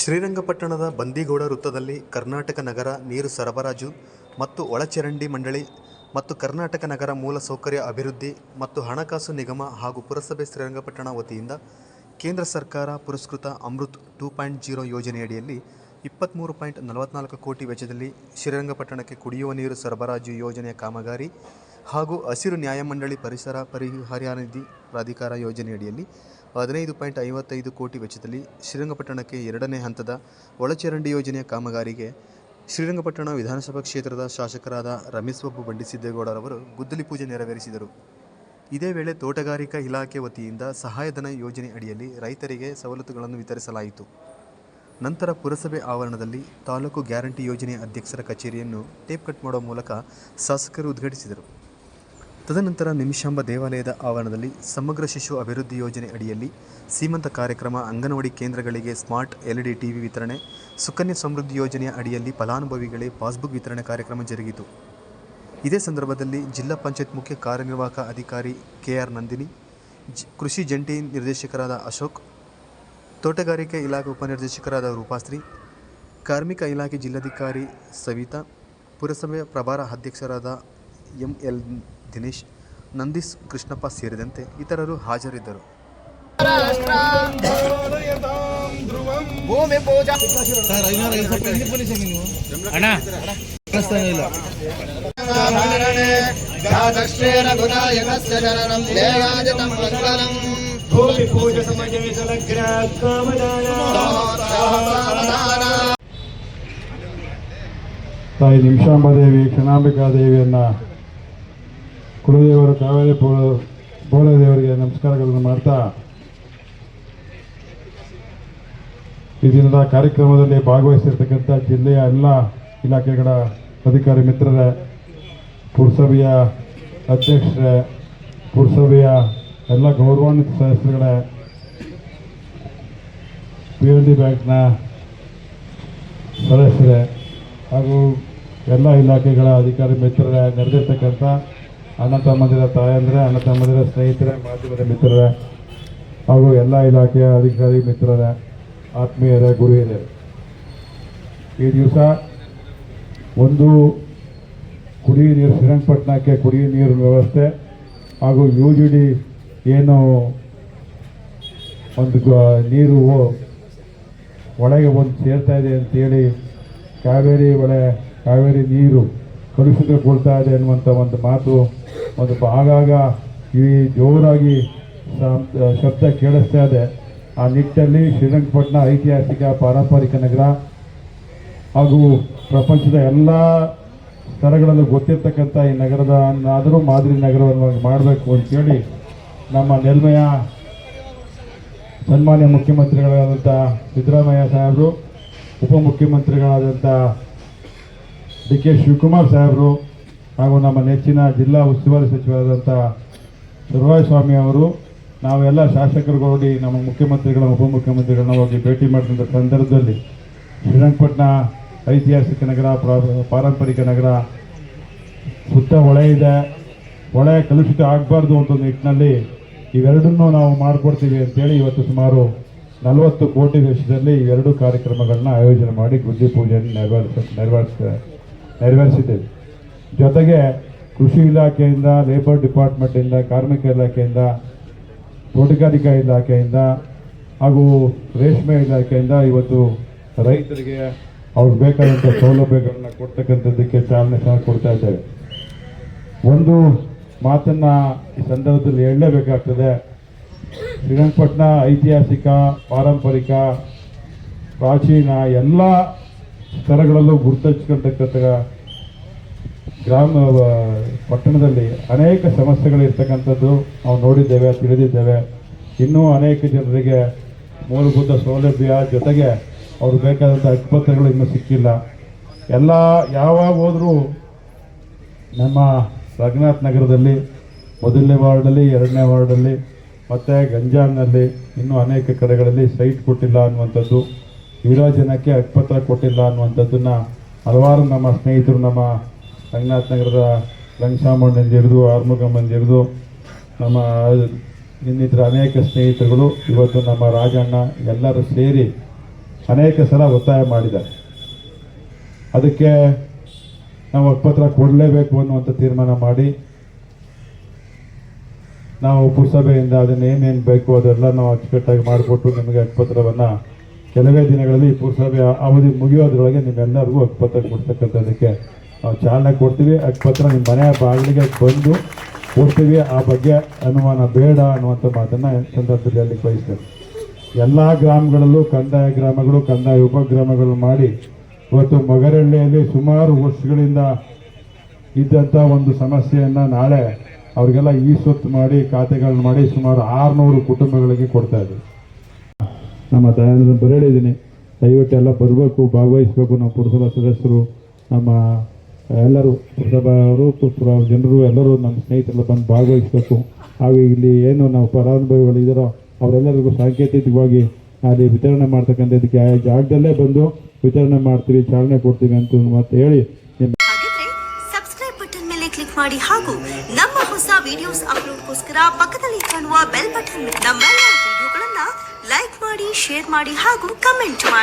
ಶ್ರೀರಂಗಪಟ್ಟಣದ ಬಂದಿಗೌಡ ವೃತ್ತದಲ್ಲಿ ಕರ್ನಾಟಕ ನಗರ ನೀರು ಸರಬರಾಜು ಮತ್ತು ಒಳಚರಂಡಿ ಮಂಡಳಿ ಮತ್ತು ಕರ್ನಾಟಕ ನಗರ ಮೂಲಸೌಕರ್ಯ ಅಭಿವೃದ್ಧಿ ಮತ್ತು ಹಣಕಾಸು ನಿಗಮ ಹಾಗೂ ಪುರಸಭೆ ಶ್ರೀರಂಗಪಟ್ಟಣ ವತಿಯಿಂದ ಕೇಂದ್ರ ಸರ್ಕಾರ ಪುರಸ್ಕೃತ ಅಮೃತ್ ಟೂ ಪಾಯಿಂಟ್ ಜೀರೋ ಯೋಜನೆಯಡಿಯಲ್ಲಿ ಇಪ್ಪತ್ತ್ಮೂರು ಪಾಯಿಂಟ್ ನಲವತ್ನಾಲ್ಕು ಕೋಟಿ ವೆಚ್ಚದಲ್ಲಿ ಶ್ರೀರಂಗಪಟ್ಟಣಕ್ಕೆ ಕುಡಿಯುವ ನೀರು ಸರಬರಾಜು ಯೋಜನೆಯ ಕಾಮಗಾರಿ ಹಾಗೂ ಹಸಿರು ನ್ಯಾಯಮಂಡಳಿ ಪರಿಸರ ಪರಿಹಾರ ಪ್ರಾಧಿಕಾರ ಯೋಜನೆಯಡಿಯಲ್ಲಿ ಹದಿನೈದು ಪಾಯಿಂಟ್ ಐವತ್ತೈದು ಕೋಟಿ ವೆಚ್ಚದಲ್ಲಿ ಶ್ರೀರಂಗಪಟ್ಟಣಕ್ಕೆ ಎರಡನೇ ಹಂತದ ಒಳಚರಂಡಿ ಯೋಜನೆಯ ಕಾಮಗಾರಿಗೆ ಶ್ರೀರಂಗಪಟ್ಟಣ ವಿಧಾನಸಭಾ ಕ್ಷೇತ್ರದ ಶಾಸಕರಾದ ರಮೇಶ್ ಬಾಬು ಬಂಡಿಸಿದ್ದೇಗೌಡರವರು ಗುದ್ದಲಿ ಪೂಜೆ ನೆರವೇರಿಸಿದರು. ಇದೇ ವೇಳೆ ತೋಟಗಾರಿಕಾ ಇಲಾಖೆ ವತಿಯಿಂದ ಸಹಾಯಧನ ಯೋಜನೆ ಅಡಿಯಲ್ಲಿ ರೈತರಿಗೆ ಸವಲತ್ತುಗಳನ್ನು ವಿತರಿಸಲಾಯಿತು. ನಂತರ ಪುರಸಭೆ ಆವರಣದಲ್ಲಿ ತಾಲೂಕು ಗ್ಯಾರಂಟಿ ಯೋಜನೆಯ ಅಧ್ಯಕ್ಷರ ಕಚೇರಿಯನ್ನು ಟೇಪ್ ಕಟ್ ಮಾಡುವ ಮೂಲಕ ಶಾಸಕರು ಉದ್ಘಾಟಿಸಿದರು. ತದನಂತರ ನಿಮಿಷಾಂಬ ದೇವಾಲಯದ ಆವರಣದಲ್ಲಿ ಸಮಗ್ರ ಶಿಶು ಅಭಿವೃದ್ಧಿ ಯೋಜನೆ ಅಡಿಯಲ್ಲಿ ಸೀಮಂತ ಕಾರ್ಯಕ್ರಮ, ಅಂಗನವಾಡಿ ಕೇಂದ್ರಗಳಿಗೆ ಸ್ಮಾರ್ಟ್ ಎಲ್ಇಡಿ ಟಿವಿ ವಿತರಣೆ, ಸುಕನ್ಯಾ ಸಮೃದ್ಧಿ ಯೋಜನೆಯ ಅಡಿಯಲ್ಲಿ ಫಲಾನುಭವಿಗಳಿಗೆ ಪಾಸ್ಬುಕ್ ವಿತರಣೆ ಕಾರ್ಯಕ್ರಮ ಜರುಗಿತು. ಇದೇ ಸಂದರ್ಭದಲ್ಲಿ ಜಿಲ್ಲಾ ಪಂಚಾಯತ್ ಮುಖ್ಯ ಕಾರ್ಯನಿರ್ವಾಹಕ ಅಧಿಕಾರಿ ಕೆಆರ್ ನಂದಿನಿ ಕೃಷಿ ಜಂಟಿ ನಿರ್ದೇಶಕರಾದ ಅಶೋಕ್, ತೋಟಗಾರಿಕೆ ಇಲಾಖೆ ಉಪನಿರ್ದೇಶಕರಾದ ರೂಪಾಶ್ರೀ ಕಾರ್ಮಿಕ ಇಲಾಖೆ ಜಿಲ್ಲಾಧಿಕಾರಿ ಸವಿತಾ ಪುರಸಭೆಯ ಪ್ರಭಾರ ಅಧ್ಯಕ್ಷರಾದ ಎಂ ಎಲ್ ದಿನೇಶ್ ನಂದೀಶ್ ಕೃಷ್ಣಪ್ಪ ಸೇರಿದಂತೆ ಇತರರು ಹಾಜರಿದ್ದರು. ತಾಯಿ ನಿಮಿಷಾಂಬ ದೇವಿ ಕ್ಷಣಾಂಬಿಕಾ ಐದು ಕುಲದೇವರು ಕಾವೇರಿ ಬೋಳದೇವರಿಗೆ ನಮಸ್ಕಾರಗಳನ್ನು ಮಾಡ್ತಾ, ಈ ದಿನದ ಕಾರ್ಯಕ್ರಮದಲ್ಲಿ ಭಾಗವಹಿಸಿರ್ತಕ್ಕಂಥ ಜಿಲ್ಲೆಯ ಎಲ್ಲ ಇಲಾಖೆಗಳ ಅಧಿಕಾರಿ ಮಿತ್ರರೇ, ಪುರಸಭೆಯ ಅಧ್ಯಕ್ಷರೇ, ಪುರಸಭೆಯ ಎಲ್ಲ ಗೌರವಾನ್ವಿತ ಸದಸ್ಯರುಗಳೇ ಪಿ ಎಲ್ ಡಿ ಬ್ಯಾಂಕ್ನ ಸದಸ್ಯರೇ ಹಾಗೂ ಎಲ್ಲ ಇಲಾಖೆಗಳ ಅಧಿಕಾರಿ ಮಿತ್ರರೇ, ನೆರೆದಿರ್ತಕ್ಕಂಥ ಅಣ್ಣ ತಮ್ಮಂದಿರ ತಾಯಂದ್ರೆ ಅಣ್ಣ ತಮ್ಮಂದಿರ ಸ್ನೇಹಿತರೆ, ಮಾಧ್ಯಮದ ಮಿತ್ರರೇ, ಹಾಗೂ ಎಲ್ಲ ಇಲಾಖೆಯ ಅಧಿಕಾರಿ ಮಿತ್ರರೇ, ಆತ್ಮೀಯರೇ ಗುರುಹಿರಿಯರು ಈ ದಿವಸ ಒಂದು ಕುಡಿಯುವ ನೀರು, ಶ್ರೀರಂಗಪಟ್ಟಣಕ್ಕೆ ಕುಡಿಯುವ ನೀರಿನ ವ್ಯವಸ್ಥೆ ಹಾಗೂ ಯು ಜಿ ಡಿ ಏನು ಒಂದು ನೀರು ಒಳಗೆ ಬಂದು ಸೇರ್ತಾ ಇದೆ ಅಂತೇಳಿ ಕಾವೇರಿ ಒಳೆ ಕಾವೇರಿ ನೀರು ಕಲುಷಿತಗೊಳ್ತಾ ಇದೆ ಅನ್ನುವಂಥ ಒಂದು ಮಾತು ಒಂದು ಆಗಾಗ ಈ ಜೋರಾಗಿ ಶಬ್ದ ಕೇಳಿಸ್ತಾ ಇದೆ. ಆ ನಿಟ್ಟಲ್ಲಿ ಶ್ರೀರಂಗಪಟ್ಟಣ ಐತಿಹಾಸಿಕ ಪಾರಂಪರಿಕ ನಗರ ಹಾಗೂ ಪ್ರಪಂಚದ ಎಲ್ಲ ಸ್ಥಳಗಳಲ್ಲೂ ಗೊತ್ತಿರ್ತಕ್ಕಂಥ ಈ ನಗರದ ಆದರೂ ಮಾದರಿ ನಗರವನ್ನು ಮಾಡಬೇಕು ಅಂತೇಳಿ ನಮ್ಮ ನೆಲ್ಮೆಯ ಸನ್ಮಾನ್ಯ ಮುಖ್ಯಮಂತ್ರಿಗಳಾದಂಥ ಸಿದ್ದರಾಮಯ್ಯ ಸಾಹೇಬರು, ಉಪಮುಖ್ಯಮಂತ್ರಿಗಳಾದಂಥ ಡಿ ಕೆ ಶಿವಕುಮಾರ್ ಸಾಹೇಬರು ಹಾಗೂ ನಮ್ಮ ನೆಚ್ಚಿನ ಜಿಲ್ಲಾ ಉಸ್ತುವಾರಿ ಸಚಿವರಾದಂಥ ಸ್ವಾಮಿ ಅವರು, ನಾವೆಲ್ಲ ಶಾಸಕರು ಹೋಗಿ ನಮ್ಮ ಮುಖ್ಯಮಂತ್ರಿಗಳ, ಉಪಮುಖ್ಯಮಂತ್ರಿಗಳನ್ನ ಹೋಗಿ ಭೇಟಿ ಮಾಡಿದಂಥ ಸಂದರ್ಭದಲ್ಲಿ ಶ್ರೀರಂಗಪಟ್ಟಣ ಐತಿಹಾಸಿಕ ನಗರ, ಪ್ರಾ- ಪಾರಂಪರಿಕ ನಗರ ಸುತ್ತ ಹೊಳೆ ಇದೆ. ಹೊಳೆ ಕಲುಷಿತ ಆಗಬಾರ್ದು ಅಂತ ಒಂದು ನಿಟ್ಟಿನಲ್ಲಿ ಇವೆರಡನ್ನೂ ನಾವು ಮಾಡಿಕೊಡ್ತೀವಿ ಅಂತೇಳಿ ಇವತ್ತು ಸುಮಾರು ನಲವತ್ತು ಕೋಟಿ ವೆಚ್ಚದಲ್ಲಿ ಇವೆರಡು ಕಾರ್ಯಕ್ರಮಗಳನ್ನ ಆಯೋಜನೆ ಮಾಡಿ ಗುದ್ದಿ ಪೂಜೆಯನ್ನು ನೆರವೇರಿಸ ನೆರವೇರಿಸ, ನೆರವೇರಿಸಿದ್ದೇವೆ. ಜೊತೆಗೆ ಕೃಷಿ ಇಲಾಖೆಯಿಂದ ಲೇಬರ್ ಡಿಪಾರ್ಟ್ಮೆಂಟಿಂದ ಕಾರ್ಮಿಕ ಇಲಾಖೆಯಿಂದ, ತೋಟಗಾರಿಕಾ ಇಲಾಖೆಯಿಂದ ಹಾಗೂ ರೇಷ್ಮೆ ಇಲಾಖೆಯಿಂದ ಇವತ್ತು ರೈತರಿಗೆ ಅವ್ರಿಗೆ ಬೇಕಾದಂಥ ಸೌಲಭ್ಯಗಳನ್ನ ಕೊಡ್ತಕ್ಕಂಥದ್ದಕ್ಕೆ ಚಾಲನೆ ಸಹ ಕೊಡ್ತಾ ಇದ್ದೇವೆ. ಒಂದು ಮಾತನ್ನ ಈ ಸಂದರ್ಭದಲ್ಲಿ ಹೇಳಲೇಬೇಕಾಗ್ತದೆ. ಶ್ರೀರಂಗಪಟ್ಟಣ ಐತಿಹಾಸಿಕ, ಪಾರಂಪರಿಕ, ಪ್ರಾಚೀನ ಎಲ್ಲ ಸ್ಥಳಗಳಲ್ಲೂ ಗುರುತಿಸ್ಕೊಳ್ತಕ್ಕಂಥ ಗ್ರಾಮ ಪಟ್ಟಣದಲ್ಲಿ ಅನೇಕ ಸಮಸ್ಯೆಗಳಿರ್ತಕ್ಕಂಥದ್ದು ನಾವು ನೋಡಿದ್ದೇವೆ, ತಿಳಿದಿದ್ದೇವೆ. ಇನ್ನೂ ಅನೇಕ ಜನರಿಗೆ ಮೂಲಭೂತ ಸೌಲಭ್ಯ ಜೊತೆಗೆ ಅವ್ರಿಗೆ ಬೇಕಾದಂಥ ಆಸ್ಪತ್ರೆಗಳು ಇನ್ನೂ ಸಿಕ್ಕಿಲ್ಲ. ಎಲ್ಲ ಯಾವಾಗ ಹೋದರೂ ನಮ್ಮ ರಘುನಾಥ್ ನಗರದಲ್ಲಿ, ಮೊದಲನೇ ವಾರ್ಡಲ್ಲಿ ಎರಡನೇ ವಾರ್ಡಲ್ಲಿ ಮತ್ತು ಗಂಜಾಮ್ನಲ್ಲಿ ಇನ್ನೂ ಅನೇಕ ಕಡೆಗಳಲ್ಲಿ ಸೈಟ್ ಕೊಟ್ಟಿಲ್ಲ ಅನ್ನುವಂಥದ್ದು, ಇರೋ ಜನಕ್ಕೆ ಹಕ್ಕುಪತ್ರ ಕೊಟ್ಟಿಲ್ಲ ಅನ್ನುವಂಥದ್ದನ್ನು ಹಲವಾರು ನಮ್ಮ ಸ್ನೇಹಿತರು, ನಮ್ಮ ರಂಗನಾಥ್ ನಗರದ ರಂಗಸಾಮಣ್ಣಂದು ಹಿಡಿದು ಆರ್ಮುಗಮ್ಮಂದು ಹಿಡಿದು ನಮ್ಮ ಇನ್ನಿತರ ಅನೇಕ ಸ್ನೇಹಿತರುಗಳು, ಇವತ್ತು ನಮ್ಮ ರಾಜಣ್ಣ ಎಲ್ಲರೂ ಸೇರಿ ಅನೇಕ ಸಲ ಒತ್ತಾಯ ಮಾಡಿದ್ದಾರೆ. ಅದಕ್ಕೆ ನಾವು ಒಪ್ಪತ್ರ ಕೊಡಲೇಬೇಕು ಅನ್ನುವಂಥ ತೀರ್ಮಾನ ಮಾಡಿ, ನಾವು ಪುರಸಭೆಯಿಂದ ಅದನ್ನೇನೇನು ಬೇಕು ಅದೆಲ್ಲ ನಾವು ಅಚ್ಚುಕಟ್ಟಾಗಿ ಮಾಡಿಕೊಟ್ಟು ನಿಮಗೆ ಅಕ್ಪತ್ರವನ್ನು ಕೆಲವೇ ದಿನಗಳಲ್ಲಿ ಪುರಸಭೆ ಅವಧಿ ಮುಗಿಯೋದ್ರೊಳಗೆ ನಿಮ್ಮೆಲ್ಲರಿಗೂ ಅಕ್ಪತ್ರ ಕೊಡ್ತಕ್ಕಂಥದ್ದಕ್ಕೆ ನಾವು ಚಾಲನೆ ಕೊಡ್ತೀವಿ. ಹಕ್ಕುಪತ್ರ ನಿಮ್ಮ ಮನೆಯ ಬಾಗಿಲಿಗೆ ಬಂದು ಕೊಡ್ತೀವಿ. ಆ ಬಗ್ಗೆ ಅನುಮಾನ ಬೇಡ ಅನ್ನುವಂಥ ಮಾತನ್ನು ಸಂದರ್ಭದಲ್ಲಿ ಬಯಸ್ತೇವೆ ಎಲ್ಲ ಗ್ರಾಮಗಳಲ್ಲೂ ಕಂದಾಯ ಗ್ರಾಮಗಳು, ಕಂದಾಯ ಉಪಗ್ರಾಮಗಳು ಮಾಡಿ ಇವತ್ತು ಮಗರಹಳ್ಳಿಯಲ್ಲಿ ಸುಮಾರು ವರ್ಷಗಳಿಂದ ಇದ್ದಂಥ ಒಂದು ಸಮಸ್ಯೆಯನ್ನು ನಾಳೆ ಅವರಿಗೆಲ್ಲ ಈ ಸ್ವತ್ತು ಮಾಡಿ, ಖಾತೆಗಳನ್ನ ಮಾಡಿ ಸುಮಾರು ಆರುನೂರು ಕುಟುಂಬಗಳಿಗೆ ಕೊಡ್ತಾ ಇದ್ದೀವಿ ನಮ್ಮ ದಯಾನಂದ ಬರಳಿದ್ದೀನಿ ದಯವಿಟ್ಟು ಎಲ್ಲ ಬರಬೇಕು, ಭಾಗವಹಿಸಬೇಕು. ನಮ್ಮ ಪುರಸಭಾ ಸದಸ್ಯರು, ನಮ್ಮ ಎಲ್ಲರೂ ಪುರಸಭೆಯವರು ಪುರ ಜನರು, ಎಲ್ಲರೂ ನಮ್ಮ ಸ್ನೇಹಿತರೆಲ್ಲ ಬಂದು ಭಾಗವಹಿಸಬೇಕು. ಹಾಗೂ ಇಲ್ಲಿ ಏನು ನಾವು ಫಲಾನುಭವಿಗಳು ಇದ್ದಾರೋ ಅವರೆಲ್ಲರಿಗೂ ಸಾಂಕೇತಿಕವಾಗಿ ಅಲ್ಲಿ ವಿತರಣೆ ಮಾಡ್ತಕ್ಕಂಥದ್ದಕ್ಕೆ ಆ ಜಾಗದಲ್ಲೇ ಬಂದು ವಿತರಣೆ ಮಾಡ್ತೀವಿ, ಚಾಲನೆ ಕೊಡ್ತೀವಿ ಅಂತ ಮತ್ತೆ ಹೇಳಿ ಬಟನ್ ಮೇಲೆ ಕ್ಲಿಕ್ ಮಾಡಿ ಹಾಗೂ ನಮ್ಮ ಹೊಸ ವಿಡಿಯೋಸ್ ಅಪ್ಲೋಡ್ಗೋಸ್ಕರ ಪಕ್ಕದಲ್ಲಿ ಕಾಣುವ ಬೆಲ್ ಬಟನ್ ನಮ್ಮೆಲ್ಲ ವಿಡಿಯೋಗಳನ್ನ ಲೈಕ್ ಮಾಡಿ ಶೇರ್ ಮಾಡಿ ಹಾಗೂ ಕಮೆಂಟ್ ಮಾಡಿ.